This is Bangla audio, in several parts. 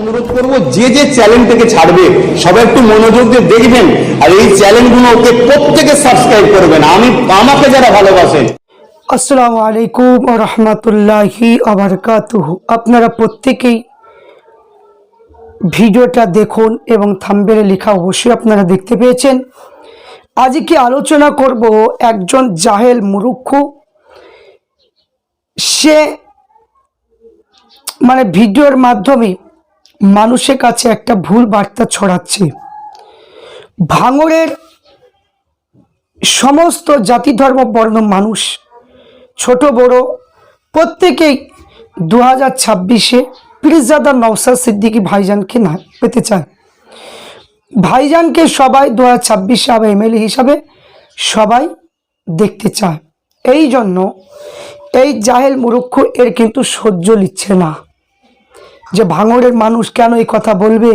অনুরোধ করব, যে যে চ্যানেলটাকে ছাড়বে, সবাই একটু মনোযোগ দিয়ে দেখবেন, আর এই চ্যানেলগুলো ওকে প্রত্যেকে সাবস্ক্রাইব করবেন। আমি, আমাকে যারা ভালোবাসেন আসসালামু আলাইকুম রহমতুল্লাহি আবরকাতুহ আপনারা প্রত্যেকেই ভিডিওটা দেখুন এবং থাম্বেলে লেখা অবশ্যই আপনারা দেখতে পেয়েছেন। আজকে আলোচনা করব একজন জাহেল মুরুক্ষ সে মানে ভিডিওর মাধ্যমে মানুষের কাছে একটা ভুল বার্তা ছড়াচ্ছে। ভাঙড়ের সমস্ত জাতি, ধর্ম, বর্ণ, মানুষ, ছোট, বড়, প্রত্যেকেই দু হাজার ছাব্বিশে পিরিজাদা নওসাদ সিদ্দিকি ভাইজানকে না পেতে চায়। ভাইজানকে সবাই দু হাজার ছাব্বিশে আবার এমএলএ হিসাবে সবাই দেখতে চায়। এই জন্য এই জাহেল মুরুক্ষ এর কিন্তু সহ্য নিচ্ছে না। যে ভাঙড়ের মানুষ কেন এই কথা বলবে?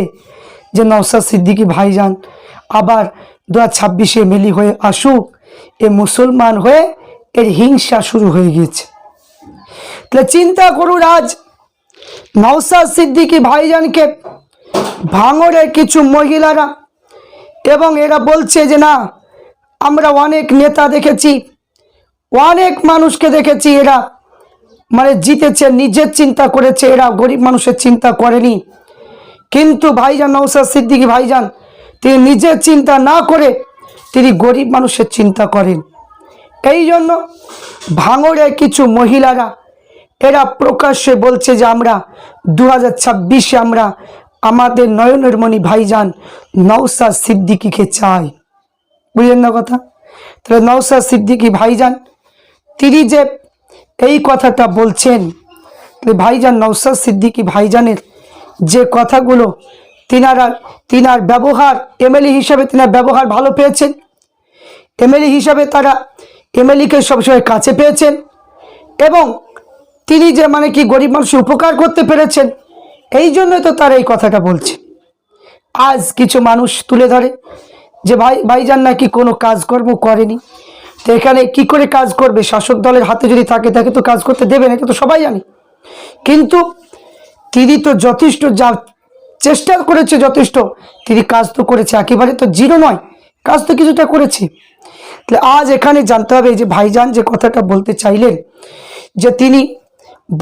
যে নওসাদ সিদ্দিকি ভাইজান আবার দু হাজার ছাব্বিশে এমএলএ হয়ে আসুক, এ মুসলমান হয়ে এর হিংসা শুরু হয়ে গিয়েছে। তাহলে চিন্তা করুন আজ নওসাদ সিদ্দিকি ভাইজানকে ভাঙড়ের কিছু মহিলারা এবং এরা বলছে যে না, আমরা অনেক নেতা দেখেছি অনেক মানুষকে দেখেছি এরা মানে জিতেছে, নিজের চিন্তা করেছে, এরা গরিব মানুষের চিন্তা করেনি। কিন্তু ভাইজান নৌসাদ সিদ্দিকি ভাইজান, তিনি নিজের চিন্তা না করে তিনি গরিব মানুষের চিন্তা করেন। এই জন্য ভাঙড়ে কিছু মহিলারা, এরা প্রকাশ্যে বলছে যে আমরা দু হাজার আমরা আমাদের নয়নের মণি ভাইজান নৌসাদ সিদ্দিকিকে চাই। বুঝলেন না কথা? তাহলে নৌসাদ সিদ্দিকি ভাইজান তিনি যে এই কথাটা বলছেন ভাইজান নৌসাদ সিদ্দিকি ভাইজানের যে কথাগুলো, তিনারা, তিনার ব্যবহার, এমএলএ হিসাবে তিনার ব্যবহার ভালো পেয়েছেন। এমএলএ হিসাবে তারা এমএলএকে সবসময় কাছে পেয়েছেন এবং তিনি যে মানে কি গরিব মানুষের উপকার করতে পেরেছেন, এই জন্যই তো তারা এই কথাটা বলছে। আজ কিছু মানুষ তুলে ধরে যে ভাই, ভাইজান নাকি কোনো কাজকর্ম করেনি। তো এখানে কি করে কাজ করবে? শাসক দলের হাতে যদি থাকে, তাকে তো কাজ করতে দেবে না, এটা তো সবাই জানি। কিন্তু তিনি তো যথেষ্ট যা চেষ্টা করেছে যথেষ্ট। তিনি কাজ তো করেছে, একেবারে তো জিরো নয়। কাজ তো কিছুটা করেছে। তাহলে আজ এখানে জানতে হবে যে ভাইজান যে কথাটা বলতে চাইলেন, যে তিনি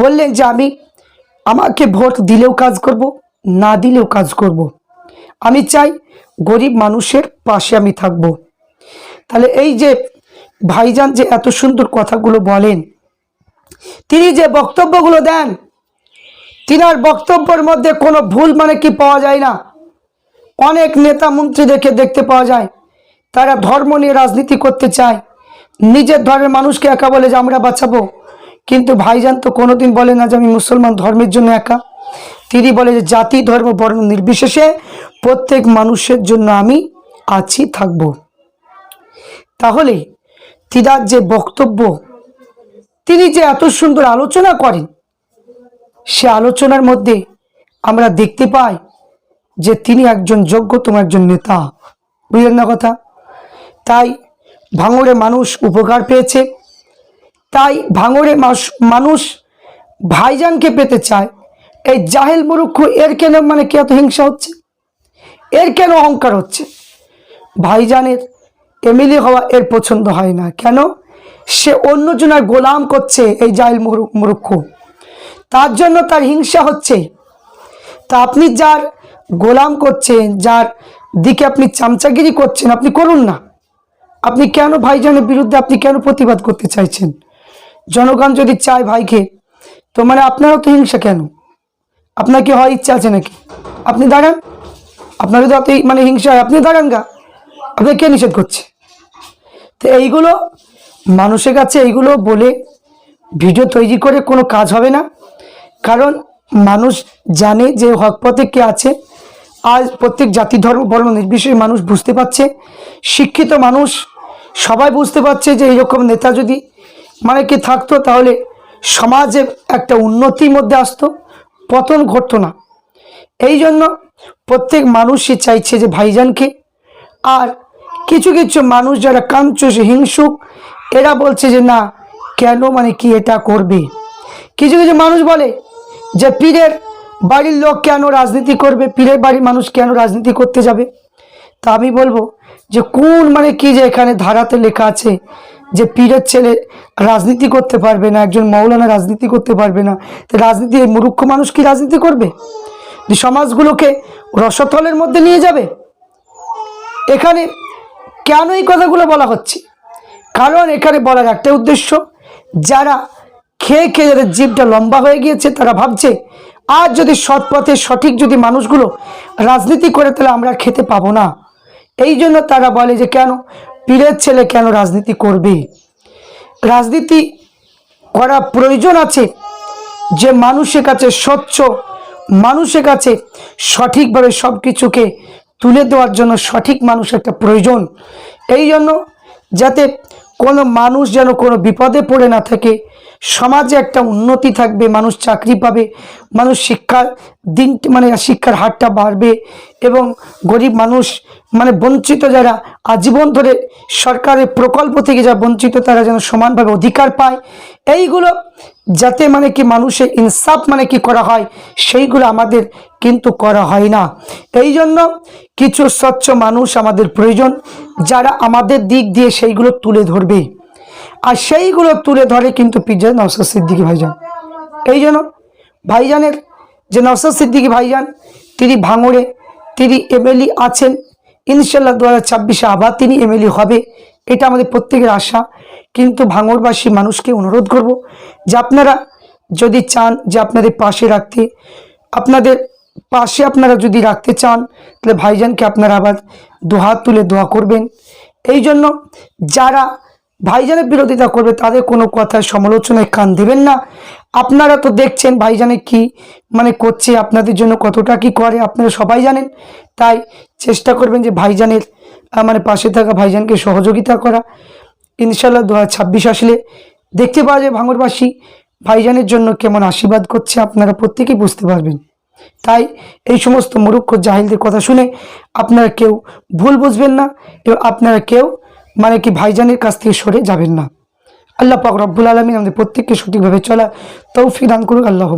বললেন যে আমি আমাকে ভোট দিলেও কাজ করব, না দিলেও কাজ করব। আমি চাই গরিব মানুষের পাশে আমি থাকব। তাহলে এই যে ভাইজান যে এত সুন্দর কথাগুলো বলেন, তিনি যে বক্তব্যগুলো দেন, তিনার বক্তব্যের মধ্যে কোনো ভুল মানে কি পাওয়া যায় না। অনেক নেতা মন্ত্রী দেখে দেখতে পাওয়া যায়, তারা ধর্ম নিয়ে রাজনীতি করতে চায়, নিজের ধর্মের মানুষকে একা বলে যে আমরা বাঁচাবো। কিন্তু ভাইজান তো কোনোদিন বলে না যে আমি মুসলমান ধর্মের জন্য একা। তিনি বলে যে জাতি, ধর্ম, বর্ণ নির্বিশেষে প্রত্যেক মানুষের জন্য আমি আছি, থাকব। তাহলে তিনার যে বক্তব্য, তিনি যে এত সুন্দর আলোচনা করেন, সে আলোচনার মধ্যে আমরা দেখতে পাই যে তিনি একজন যোগ্যতম একজন নেতা। বুঝলেন না কথা? তাই ভাঙড়ে মানুষ উপকার পেয়েছে। তাই ভাঙড়ে মানুষ ভাইজানকে পেতে চায়। এই জাহেল মুরুক্ষ, এর কেন মানে কি এত হিংসা হচ্ছে? এর কেন অহংকার হচ্ছে? ভাইজানের এমএলএ হওয়া এর পছন্দ হয় না। কেন? সে অন্যজনের গোলাম করছে এই মুরু- মুরুক্ষ। তার জন্য তার হিংসা হচ্ছে। তা আপনি যার গোলাম করছেন, যার দিকে আপনি চামচাগিরি করছেন, আপনি করুন না। আপনি কেন ভাইজানের বিরুদ্ধে আপনি কেন প্রতিবাদ করতে চাইছেন? জনগণ যদি চায় ভাইকে, তো মানে আপনারও তো হিংসা কেন? আপনার কি হয় ইচ্ছা আছে নাকি? আপনি দাঁড়ান। আপনার যদি মানে হিংসা হয়। আপনি দাঁড়ান গা। আপনি কে নিষেধ করছে? তো এইগুলো, মানুষের কাছে এইগুলো বলে ভিডিও তৈরি করে কোনো কাজ হবে না। কারণ মানুষ জানে যে হক পথে কে আছে। আজ প্রত্যেক জাতি, ধর্ম, বর্ণ নির্বিশেষে মানুষ বুঝতে পারছে। শিক্ষিত মানুষ সবাই বুঝতে পারছে যে এইরকম নেতা যদি মানে কি থাকতো তাহলে সমাজে একটা উন্নতির মধ্যে আসতো, পতন ঘটতো না। এই জন্য প্রত্যেক মানুষই চাইছে যে ভাইজানকে আর কিছু কিছু মানুষ যারা কাঞ্চুস হিংসুক, এরা বলছে যে না, কেন মানে কি এটা করবে? কিছু কিছু মানুষ বলে যে পীরের বাড়ির লোক কেন রাজনীতি করবে? পীরের বাড়ির মানুষ কেন রাজনীতি করতে যাবে? তা আমি বলব যে কোন মানে কি যে এখানে ধারাতে লেখা আছে যে পীরের ছেলে রাজনীতি করতে পারবে না, একজন মৌলানা রাজনীতি করতে পারবে না। তো রাজনীতি, এই মূর্খ মানুষ কি রাজনীতি করবে? সমাজগুলোকে রসতলের মধ্যে নিয়ে যাবে? এখানে কেন এই কথাগুলো বলা হচ্ছে? কারণ এখানে বলার একটা উদ্দেশ্য, যারা খেয়ে খেয়ে যাদের জীবটা লম্বা হয়ে গিয়েছে, তারা ভাবছে আর যদি সৎ পথে সঠিক যদি মানুষগুলো রাজনীতি করে, তাহলে আমরা খেতে পাবো না। এই জন্য তারা বলে যে, কেন? পীরের ছেলে কেন রাজনীতি করবে? রাজনীতি করা প্রয়োজন আছে যে মানুষের কাছে স্বচ্ছ, মানুষের কাছে সঠিকভাবে সব কিছুকে তুলে দেওয়ার জন্য সঠিক মানুষ একটা প্রয়োজন। এই জন্য যাতে কোনো মানুষ যেন কোনো বিপদে পড়ে না থাকে সমাজে একটা উন্নতি থাকবে, মানুষ চাকরি পাবে, মানুষ শিক্ষার দিন মানে শিক্ষার হারটা বাড়বে এবং গরিব মানুষ মানে বঞ্চিত যারা আজীবন ধরে সরকারের প্রকল্প থেকে যা বঞ্চিত, তারা যেন সমানভাবে অধিকার পায়। এইগুলো যাতে মানে কি মানুষের ইনসাফ মানে কি করা হয়, সেইগুলো আমাদের কিন্তু করা হয় না। এই জন্য কিছু স্বচ্ছ মানুষ আমাদের প্রয়োজন, যারা আমাদের দিক দিয়ে সেইগুলো তুলে ধরবে। আর সেইগুলো তুলে ধরে কিন্তু পিজ্জা নওসাদ সিদ্দিকি ভাইজান। এই জন্য ভাইজানের যে নওসাদ সিদ্দিকি ভাইজান, তিনি ভাঙড়ে, তিনি এমএলএ আছেন ইনশাল্লাহ দু হাজার ছাব্বিশে আবার তিনি এমএলএ হবে, এটা আমাদের প্রত্যেকের আশা। কিন্তু ভাঙড়বাসী মানুষকে অনুরোধ করব যে আপনারা যদি চান যে আপনাদের পাশে রাখতে, আপনাদের পাশে আপনারা যদি রাখতে চান, তাহলে ভাইজানকে আপনারা আবার দুহাত তুলে দোয়া করবেন। এই জন্য যারা ভাইজানের বিরোধিতা করবে, তাদের কোনো কথায় সমালোচনায় কান দেবেন না। আপনারা তো দেখছেন ভাইজানে কি মানে করছে, আপনাদের জন্য কতটা কি করে, আপনারা সবাই জানেন। তাই চেষ্টা করবেন যে ভাইজানের মানে পাশে থাকা ভাইজানকে সহযোগিতা করা। ইনশাল্লাহ দু হাজার ছাব্বিশ আসলে দেখতে পাওয়া যায় ভাঙরবাসী ভাইজানের জন্য কেমন আশীর্বাদ করছে, আপনারা প্রত্যেকেই বুঝতে পারবেন। তাই এই সমস্ত মূর্খ জাহিলদের কথা শুনে আপনারা কেউ ভুল বুঝবেন না, এবং আপনারা কেউ মানে কি ভাইজানের কাছ থেকে সরে যাবেন না। আল্লাহ পাক রব্বুল আলমিন আমাদের প্রত্যেককে সঠিকভাবে চলা তৌফিক দান করুক আল্লাহ